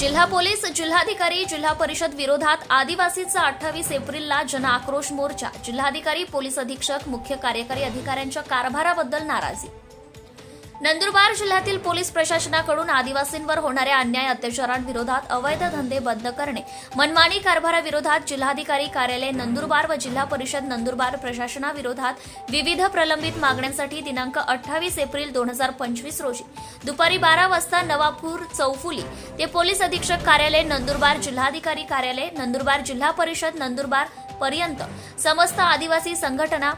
जिल्हा पोलीस जिल्हाधिकारी जिल्हा परिषद विरोधात आदिवासीचा अठ्ठावीस एप्रिलला जन आक्रोश मोर्चा. जिल्हाधिकारी पोलीस अधीक्षक मुख्य कार्यकारी अधिकाऱ्यांच्या कारभाराबद्दल नाराजी. नंदुरबार जिल्ह्यातील पोलीस प्रशासनाकडून आदिवासींवर होणाऱ्या अन्याय अत्याचारांविरोधात अवैध धंदे बंद करणे मनमानी कारभाराविरोधात जिल्हाधिकारी कार्यालय नंदुरबार व जिल्हा परिषद नंदुरबार प्रशासनाविरोधात विविध प्रलंबित मागण्यांसाठी दिनांक अठ्ठावीस एप्रिल दोन हजार पंचवीस रोजी दुपारी बारा वाजता नवापूर चौफुली ते पोलीस अधीक्षक कार्यालय नंदुरबार जिल्हाधिकारी कार्यालय नंदुरबार जिल्हा परिषद नंदुरबार पर्यंत समस्त आदिवासी संघटना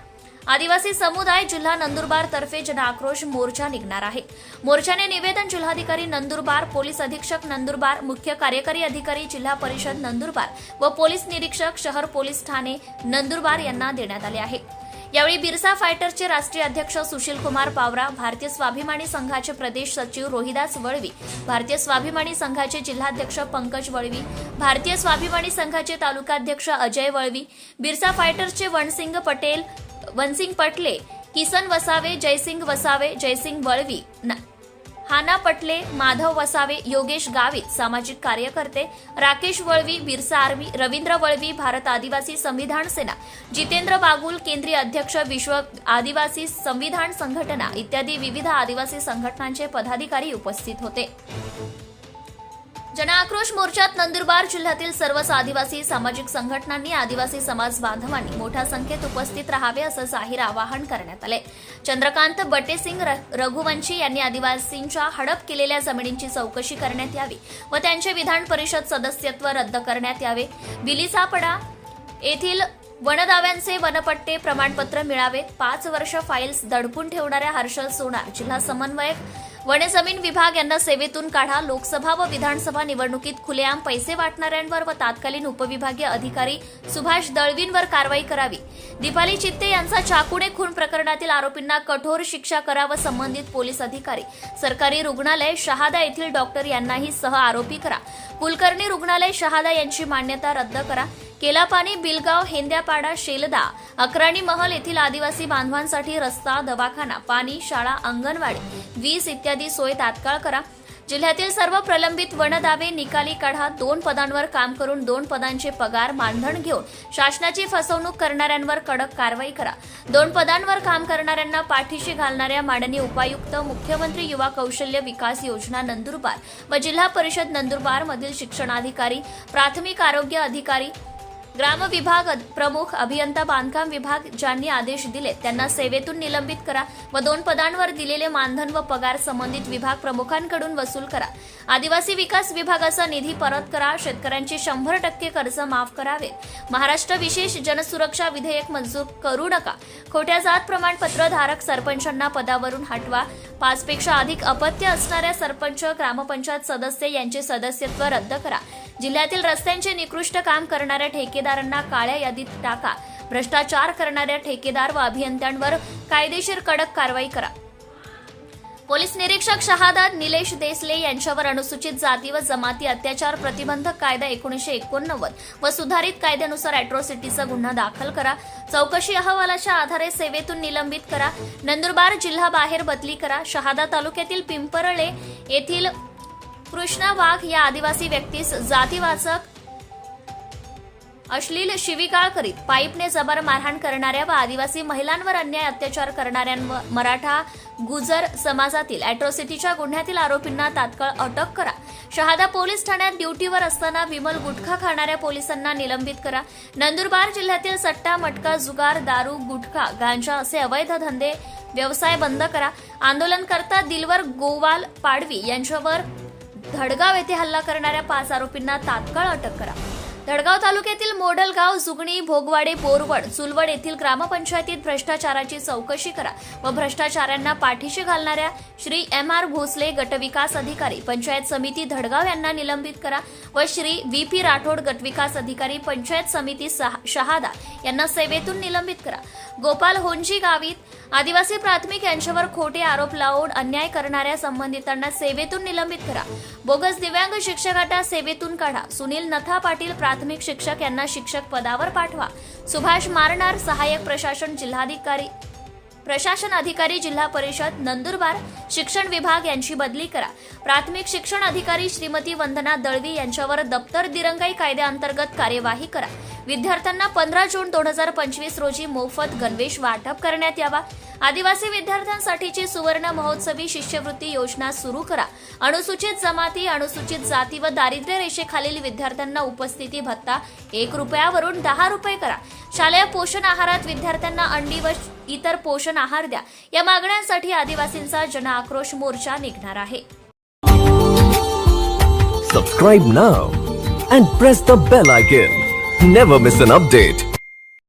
आदिवासी समुदाय जिल्हा नंदुरबार तर्फे जन आक्रोश मोर्चा निघणार आहे. मोर्चाने निवेदन जिल्हाधिकारी नंदुरबार पोलीस अधीक्षक नंदुरबार मुख्य कार्यकारी अधिकारी जिल्हा परिषद नंदुरबार व पोलीस निरीक्षक शहर पोलीस ठाणे नंदुरबार यांना देण्यात आले आहे. यावेळी बिरसा फायटरचे राष्ट्रीय अध्यक्ष सुशील कुमार पावरा भारतीय स्वाभिमानी संघाचे प्रदेश सचिव रोहिदास वळवी भारतीय स्वाभिमानी संघाचे जिल्हाध्यक्ष पंकज वळवी भारतीय स्वाभिमानी संघाचे तालुकाध्यक्ष अजय वळवी बिरसा फायटर्सचे वणसिंग पटेल वनसिंग पटले किसन वसावे जयसिंग वसावे जयसिंग वळवी हाना पटले माधव वसावे योगेश गावित सामाजिक कार्यकर्ते राकेश वळवी बिरसा आर्मी रवींद्र वळवी भारत आदिवासी संविधान सेना जितेंद्र बागुल केंद्रीय अध्यक्ष विश्व आदिवासी संविधान संघटना इत्यादी विविध आदिवासी संघटनांचे पदाधिकारी उपस्थित होते. जनआक्रोश मोर्चात नंदुरबार जिल्ह्यातील सर्वच आदिवासी सामाजिक संघटनांनी आदिवासी समाज बांधवांनी मोठ्या संख्येत उपस्थित राहावे असं जाहीर आवाहन करण्यात आले. चंद्रकांत बटेसिंग र- रघुवंशी यांनी आदिवासींच्या हडप केलेल्या जमिनींची चौकशी करण्यात यावी व त्यांचे विधान परिषद सदस्यत्व रद्द करण्यात यावे. बिलिसापडा येथील वनदाव्यांचे वनपट्टे प्रमाणपत्र मिळावे पाच वर्ष फाईल्स दडपून ठेवणाऱ्या हर्षल सोनार जिल्हा समन्वयक वनजमीन विभाग यांना सेवेतून काढा. लोकसभा व विधानसभा निवडणुकीत खुलेआम पैसे वाटणाऱ्यांवर व तात्कालीन उपविभागीय अधिकारी सुभाष दळवींवर कारवाई करावी. दीपाली चित्ते यांचा चाकुडे खून प्रकरणातील आरोपींना कठोर शिक्षा करावं संबंधित पोलीस अधिकारी सरकारी रुग्णालय शहादा येथील डॉक्टर यांनाही सह आरोपी करा. कुलकर्णी रुग्णालय शहादा यांची मान्यता रद्द करा. केलापानी बिलगाव हेंद्यापाडा शेलदा अक्राणी महल येथील आदिवासी बांधवांसाठी रस्ता दवाखाना पाणी शाळा अंगणवाडी वीज इत्यादी सोय तात्काळ करा. जिल्ह्यातील सर्व प्रलंबित वनदावे निकाली काढा दोन पदांवर काम करून दोन पदांचे पगार मानधन घेऊन शासनाची फसवणूक करणाऱ्यांवर कडक कारवाई करा. दोन पदांवर काम करणाऱ्यांना पाठीशी घालणाऱ्या माननीय उपायुक्त मुख्यमंत्री युवा कौशल्य विकास योजना नंदुरबार व जिल्हा परिषद नंदुरबार मधील शिक्षणाधिकारी प्राथमिक आरोग्य अधिकारी ग्राम विभाग प्रमुख अभियंता बांधकाम विभाग ज्यांनी आदेश दिले त्यांना सेवेतून निलंबित करा व दोन पदांवर दिलेले मानधन व पगार संबंधित विभाग प्रमुखांकडून वसूल करा. आदिवासी विकास विभागाचा निधी परत करा शेतकऱ्यांचे शंभर टक्के कर्ज माफ करावे. महाराष्ट्र विशेष जनसुरक्षा विधेयक मंजूर करू नका. खोट्या जात प्रमाणपत्र धारक सरपंचांना पदावरून हटवा. पाचपेक्षा अधिक अपत्य असणाऱ्या सरपंच ग्रामपंचायत सदस्य यांचे सदस्यत्व रद्द करा. जिल्ह्यातील रस्त्यांचे निकृष्ट काम करणाऱ्या ठेके ठेकेदारांना काळ्या यादीत टाका. भ्रष्टाचार करणाऱ्या ठेकेदार व अभियंत्यांवर कायदेशीर कडक कारवाई करा. पोलीस निरीक्षक शहादत निलेश देसले यांच्यावर अनुसूचित जाती व जमाती अत्याचार प्रतिबंधक कायदा एकोणीशे एकोणनव्वद व सुधारित कायद्यानुसार अॅट्रॉसिटीचा गुन्हा दाखल करा. चौकशी अहवालाच्या आधारे सेवेतून निलंबित करा. नंदुरबार जिल्हा बाहेर बदली करा. शहादा तालुक्यातील पिंपरळे येथील कृष्णा वाघ या आदिवासी व्यक्तीस जातीवाचक अश्लील शिवीगाळ करीत पाईपने जबर मारहाण करणाऱ्या व आदिवासी महिलांवर अन्याय अत्याचार करणाऱ्या मराठा गुजर समाजातील अॅट्रॉसिटीच्या गुन्ह्यातील आरोपींना तात्काळ अटक करा. शहादा पोलीस ठाण्यात ड्युटीवर असताना विमल गुटखा खाणाऱ्या पोलिसांना निलंबित करा. नंदुरबार जिल्ह्यातील सट्टा मटका जुगार दारू गुटखा गांजा असे अवैध धंदे व्यवसाय बंद करा. आंदोलनकर्ता दिलवर गोवाल पाडवी यांच्यावर धडगाव येथे हल्ला करणाऱ्या पाच आरोपींना तात्काळ अटक करा. धडगाव तालुक्यातील मोडलगाव जुगणी भोगवाडे बोरवड चुलवड येथील ग्रामपंचायतीत भ्रष्टाचाराची चौकशी करा व भ्रष्टाचारांना पाठीशी घालणाऱ्या श्री एम आर भोसले गटविकास अधिकारी पंचायत समिती धडगाव यांना निलंबित करा व श्री व्ही पी राठोड गटविकास अधिकारी पंचायत समिती सहा- शहादा यांना सेवेतून निलंबित करा. गोपाल होंजी गावित आदिवासी प्राथमिक यांच्यावर खोटे आरोप लावून अन्याय करणाऱ्या संबंधितांना सेवेतून निलंबित करा. बोगस दिव्यांग शिक्षकांना सेवेतून काढा. सुनील नथा पाटील प्राथमिक शिक्षक यांना शिक्षक पदावर पाठवा. सुभाष मारणार सहाय्यक प्रशासन जिल्हाधिकारी. प्रशासन अधिकारी जिल्हा परिषद नंदुरबार. शिक्षण विभाग यांची बदली करा. प्राथमिक शिक्षण अधिकारी श्रीमती वंदना दळवी यांच्यावर दप्तर दिरंगाई कायद्याअंतर्गत कार्यवाही करा. विद्यार्थ्यांना पंधरा जून दोन हजार पंचवीस रोजी मोफत गणवेश वाटप करण्यात यावा. आदिवासी विद्यार्थ्यांसाठीची सुवर्ण महोत्सवी शिष्यवृत्ती योजना सुरू करा अनुसूचित जमाती अनुसूचित जाती व दारिद्र्य रेषेखालील विद्यार्थ्यांना उपस्थिती भत्ता एक रुपयावरून दहा रुपये करा शालेय पोषण आहारात विद्यार्थ्यांना अंडी व इतर पोषण आहार द्या या मागण्यांसाठी आदिवासींचा जन आक्रोश मोर्चा निघणार आहे Subscribe now and press the bell icon. Never miss an update.